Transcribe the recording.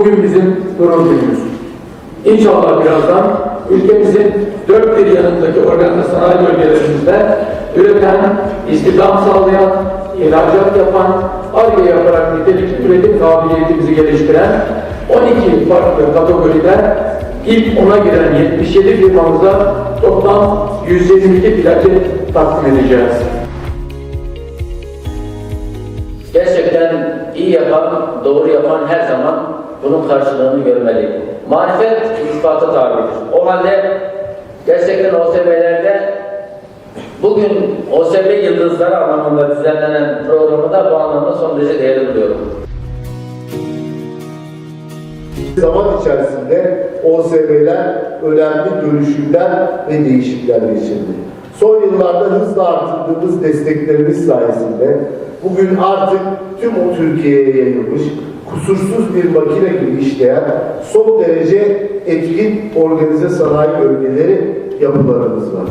bugün bizim gurur günümüz. İnşallah birazdan ülkemizin dört bir yanındaki organlı sanayi bölgelerimizde üreten, istihdam sağlayan, ihracat yapan, ARGE yaparak nitelikli üretim kabiliyetimizi geliştiren 12 farklı kategoride ilk ona giren 77 firmamıza toplam 122 plakı takdim edeceğiz. Gerçekten iyi yapan, doğru yapan her zaman bunun karşılığını görmeli. Marifet ispatı tabidir. O halde gerçekten OSB'lerde bugün OSB yıldızları anlamında düzenlenen programı da bu anlamda son derece değerli buluyorum. Zaman içerisinde OSB'ler önemli dönüşümler ve değişiklikler geçirdi. Son yıllarda hızla artırdığımız desteklerimiz sayesinde bugün artık tüm o Türkiye'ye yayılmış, kusursuz bir makine gibi işleyen son derece etkin organize sanayi bölgeleri yapılarımız var.